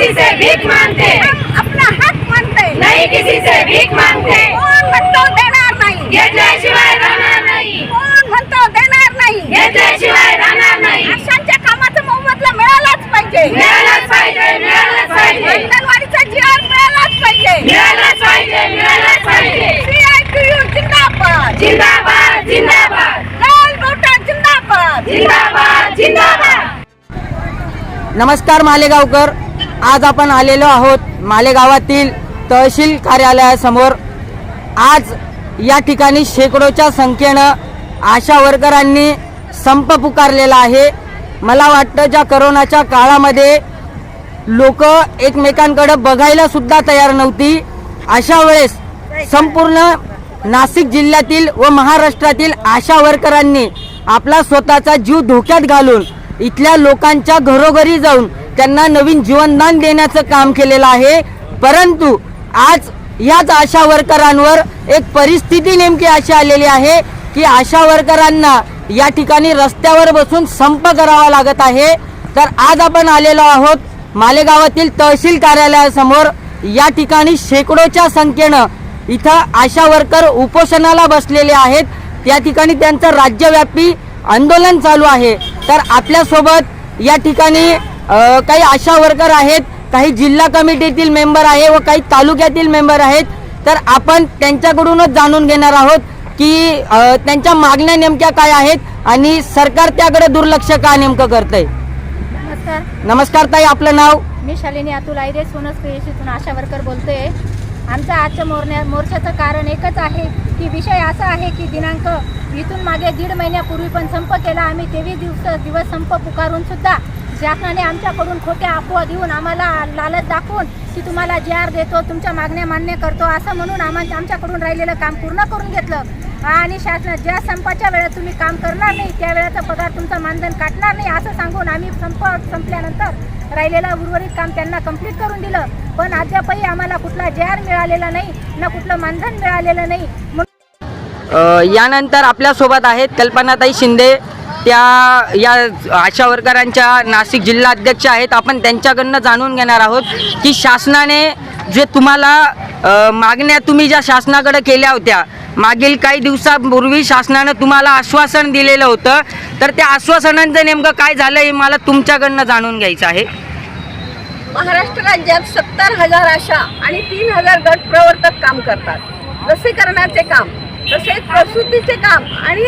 किसी से भीख मांगते. अपना हक मानते नहीं किसी से भीख मांगते. कोण म्हणतो देणार नाही. घेतल्याशिवाय राहणार नाही. कोण म्हणतो देणार नाही. घेतल्याशिवाय राहणार नाही. आशांच्या कामाचा मोबदला मिळालाच पाहिजे. मिळालंच पाहिजे मिळालंच पाहिजे. अंगणवाडीचा जी आर मिळालाच पाहिजे. मिळालंच पाहिजे मिळालंच पाहिजे. जिंदाबाद. जिंदाबाद जिंदाबाद. लाल गोटा जिंदाबाद. जिंदाबाद जिंदाबाद. नमस्कार मालेगावकर. आज आपण आलेलो आहोत मालेगावातील तहसील कार्यालयासमोर. आज या ठिकाणी शेकडोच्या संख्येनं आशा वर्करांनी संप पुकारलेला आहे. मला वाटतं ज्या करोनाच्या काळामध्ये लोक एकमेकांकडे बघायला सुद्धा तयार नव्हती अशा वेळेस संपूर्ण नाशिक जिल्ह्यातील व महाराष्ट्रातील आशा वर्करांनी आपला स्वतःचा जीव धोक्यात घालून इथल्या लोकांच्या घरोघरी जाऊन त्यांना नवीन जीवनदान देण्याचं काम केलेलं आहे. परंतु आज याच आशा वर्करांवर एक परिस्थिती नेमकी अशी आलेली आहे की आशा वर्करांना या ठिकाणी रस्त्यावर बसून संप करावा लागत आहे. तर आज आपण आलेलो आहोत मालेगावातील तहसील कार्यालयासमोर. या ठिकाणी शेकडोच्या संख्येनं इथं आशा वर्कर उपोषणाला बसलेले आहेत. त्या ठिकाणी त्यांचं राज्यव्यापी आंदोलन चालू आहे. तर आपल्यासोबत या ठिकाणी काही आशा वर्कर आहेत काही जिल्हा कमिटीतील मेंबर आहे व काही तालुक्यातील मेंबर आहेत. तर आपण त्यांच्याकडूनच जाणून घेणार आहोत की त्यांच्या मागण्या नेमक्या काय आहेत आणि सरकार त्याकडे दुर्लक्ष का नेमकं करतंय? नमस्कार. नमस्कार ताई आपलं नाव? मी शालिनी अतुल आयरे सोनस क्रिएशनतून आशा वर्कर बोलतोय. आमचं आजच्या मोरण्या मोर्चाचं कारण एकच आहे की विषय असा आहे की दिनांक इथून मागे दीड महिन्यापूर्वी पण संप केला. आम्ही तेवीस दिवस दिवस संप पुकारून सुद्धा शासनाने आमच्याकडून खोट्या अफवा देऊन आम्हाला लालच दाखवून की तुम्हाला जी आर देतो तुमच्या मागण्या मान्य करतो असं म्हणून आम्हा आमच्याकडून राहिलेलं काम पूर्ण करून घेतलं. आणि शासन ज्या संपाच्या वेळेत तुम्ही काम करणार नाही त्या वेळेचा पगार तुमचा मानधन काटणार नाही असं सांगून आम्ही संप संपल्यानंतर राहिलेलं उर्वरित काम त्यांना कंप्लीट करून दिलं. पण अद्यापही आम्हाला कुठला जे आर मिळालेला नाही ना कुठलं मानधन मिळालेलं नाही. म्हणून यानंतर आपल्यासोबत आहेत कल्पनाताई शिंदे त्या या आशा वर्करांच्या नाशिक जिल्हा अध्यक्ष आहेत. आपण त्यांच्याकडनं जाणून घेणार आहोत की शासनाने जे तुम्हाला मागण्या तुम्ही ज्या शासनाकडे केल्या होत्या मागील काही दिवसापूर्वी शासनानं तुम्हाला आश्वासन दिलेलं होतं. तर त्या आश्वासनांचं नेमकं काय झालं हे मला तुमच्याकडनं जाणून घ्यायचं आहे. महाराष्ट्र राज्यात सत्तर हजार आशा आणि तीन हजार गट प्रवर्तक काम करतात. लसीकरणाचे काम तसेच प्रसूतीचे काम आणि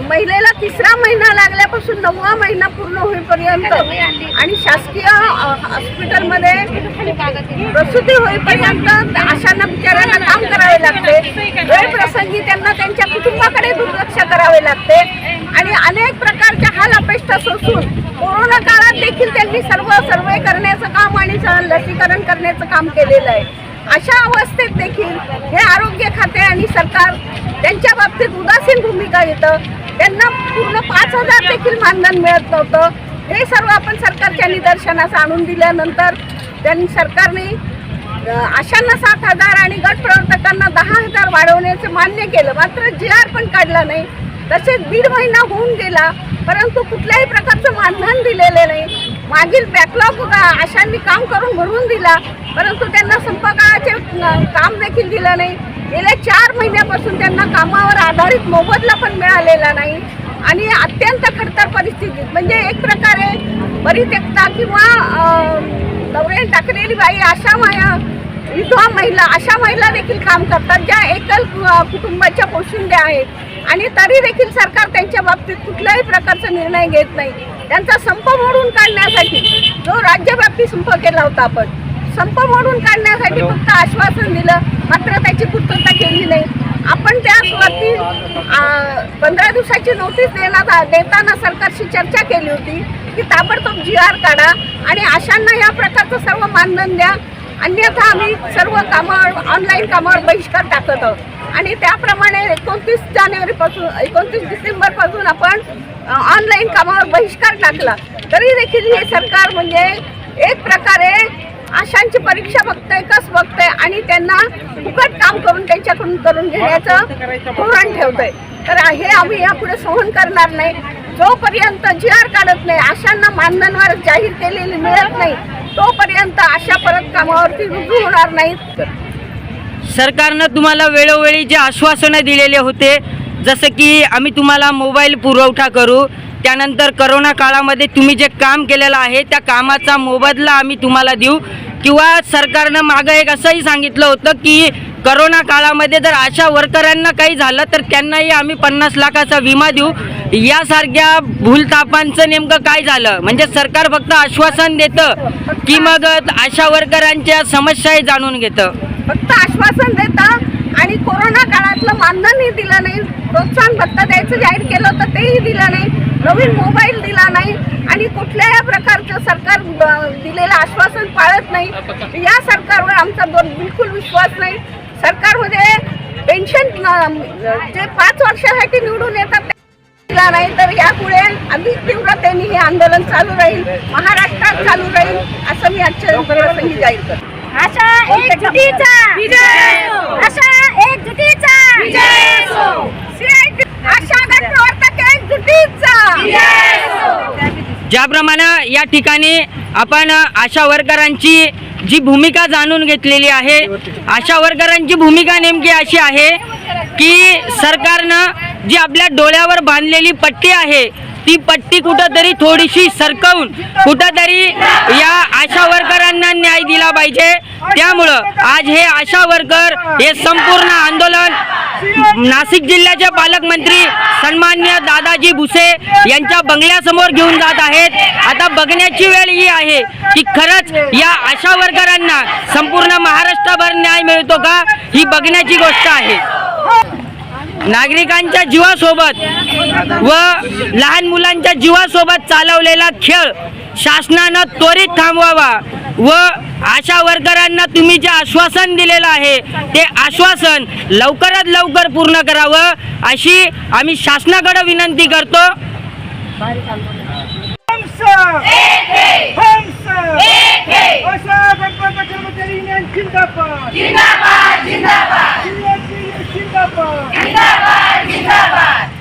महिलेला तिसरा महिना लागल्यापासून नववा महिना पूर्ण होईपर्यंत आणि शासकीय हॉस्पिटलमध्ये प्रसूती होईपर्यंत आशांना बिचाऱ्यांना काम करावे लागते. वेळ प्रसंगी त्यांना त्यांच्या कुटुंबाकडे दुर्लक्ष करावे लागते. आणि अनेक प्रकारच्या हाल अपेष्टा सोसून कोरोना काळात देखील त्यांनी सर्व सर्वे करण्याचं काम आणि स- लसीकरण करण्याचं काम केलेलं आहे. अशा अवस्थेत देखील हे आरोग्य खाते आणि सरकार त्यांच्या बाबतीत उदासीन भूमिका घेतं. त्यांना पूर्ण पाच हजार देखील मानधन मिळत नव्हतं. हे सर्व आपण सरकारच्या निदर्शनास आणून दिल्यानंतर त्यांनी सरकारने आशांना सात हजार आणि गट प्रवर्तकांना दहा हजार वाढवण्याचं मान्य केलं. मात्र जी आर पण काढला नाही. तसेच दीड महिना होऊन गेला परंतु कुठल्याही प्रकारचं मानधन दिलेलं नाही. मागील बॅकलॉग आशांनी काम करून भरून दिला परंतु त्यांना संपकाळाचे काम देखील दिलं नाही. गेल्या चार महिन्यापासून त्यांना कामावर आधारित मोबदला पण मिळालेला नाही. आणि अत्यंत खडतर परिस्थितीत म्हणजे एक प्रकारे परित्यक्ता किंवा अं, नवऱ्याने टाकलेली बाई अशा माया विधवा महिला अशा महिला देखील काम करतात ज्या एकल कुटुंबाच्या पोशिंद्या आहेत. आणि तरी देखील सरकार त्यांच्या बाबतीत कुठल्याही प्रकारचा निर्णय घेत नाही. त्यांचा संप मोडून काढण्यासाठी जो राज्यव्यापी संप केला होता आपण संप मोडून काढण्यासाठी फक्त आश्वासन दिलं. मात्र त्याची पूर्तता केली नाही. आपण त्यावरती पंधरा दिवसाची नोटीस देण्यात देताना सरकारशी चर्चा केली होती की ताबडतोब जी आर काढा आणि आशांना या प्रकारचं सर्व मानधन द्या. अन्यथा आम्ही सर्व कामावर ऑनलाईन कामावर बहिष्कार टाकत आहोत. आणि त्याप्रमाणे एकोणतीस जानेवारीपासून एकोणतीस डिसेंबरपासून आपण ऑनलाईन कामावर बहिष्कार टाकला. तरी देखील हे सरकार म्हणजे एक प्रकारे आशांची परीक्षा बघताय कस बघताय आणि त्यांना फुकट काम करून त्यांच्याकडून करून घेण्याचं धोरण ठेवतंय. तर हे आम्ही यापुढे सहन करणार नाही. जोपर्यंत जी आर काढत नाही आशांना मानधनवार जाहीर केलेली मिळत नाही तोपर्यंत आशा परत कामावरती रुजू होणार नाहीत. सरकारनं तुम्हाला वेळोवेळी जे आश्वासनं दिलेले होते जसं की आम्ही तुम्हाला मोबाईल पुरवठा करू त्यानंतर करोना काळामध्ये तुम्ही जे काम केलेलं आहे त्या कामाचा मोबदला आम्ही तुम्हाला देऊ. किंवा सरकारनं मागं एक असंही सांगितलं होतं की करोना काळामध्ये जर अशा वर्करांना काही झालं तर त्यांनाही आम्ही पन्नास लाखाचा विमा देऊ. यासारख्या भूलतापांचं नेमकं काय झालं? म्हणजे सरकार फक्त आश्वासन देतं की मग अशा वर्करांच्या समस्याही जाणून घेतं. फक्त आश्वासन देतं आणि कोरोना काळातलं मानधनही दिलं नाही. प्रोत्साहन भत्ता द्यायचं जाहीर केलं होतं तेही दिलं नाही. नवीन मोबाईल दिला नाही. आणि कुठल्याही प्रकारचं सरकार दिलेलं आश्वासन पाळत नाही. या सरकारवर आमचा दोन बिलकुल विश्वास नाही. सरकारमध्ये पेन्शन जे पाच वर्षासाठी निवडून येतात दिला नाही. तर यापुढे अधिक तीव्रतेने हे आंदोलन चालू राहील. महाराष्ट्रात चालू राहील असं मी आजच्या प्रसंगी जाहीर करतो. आशा एकजुटीचा विजय असो. आशा एकजुटीचा. ज्याप्रमाणे या ठिकाणी आपण आशा वर्करांची जी भूमिका जाणून घेतलेली आहे आशा वर्करांची भूमिका नेमकी अशी आहे की सरकारनं जी आपल्या डोळ्यावर बांधलेली पट्टी आहे ती पट्टी कुठंतरी थोडीशी सरकवून कुठंतरी या आशा वर्करांना न्याय दिला पाहिजे त्यामुळं आज हे आशा वर्कर हे संपूर्ण आंदोलन नाशिक जिल्ह्याचे पालकमंत्री सन्मान्य दादाजी भुसे यांच्या बंगल्यासमोर घेऊन जात आहेत. आता बघण्याची वेळ ही आहे की खरंच या आशा वर्करांना संपूर्ण महाराष्ट्रभर न्याय मिळतो का? ही बघण्याची गोष्ट आहे. नागरिकांच्या जीवासोबत व लहान मुलांच्या जीवासोबत चालवलेला खेळ शासनानं त्वरित थांबवावा व आशा वर्करांना तुम्ही जे आश्वासन दिलेलं आहे ते आश्वासन लवकरात लवकर पूर्ण करावं अशी आम्ही शासनाकडे विनंती करतो एक. एक. जिंदाबाद जिंदाबाद जिंदाबाद जिंदाबाद जिंदाबाद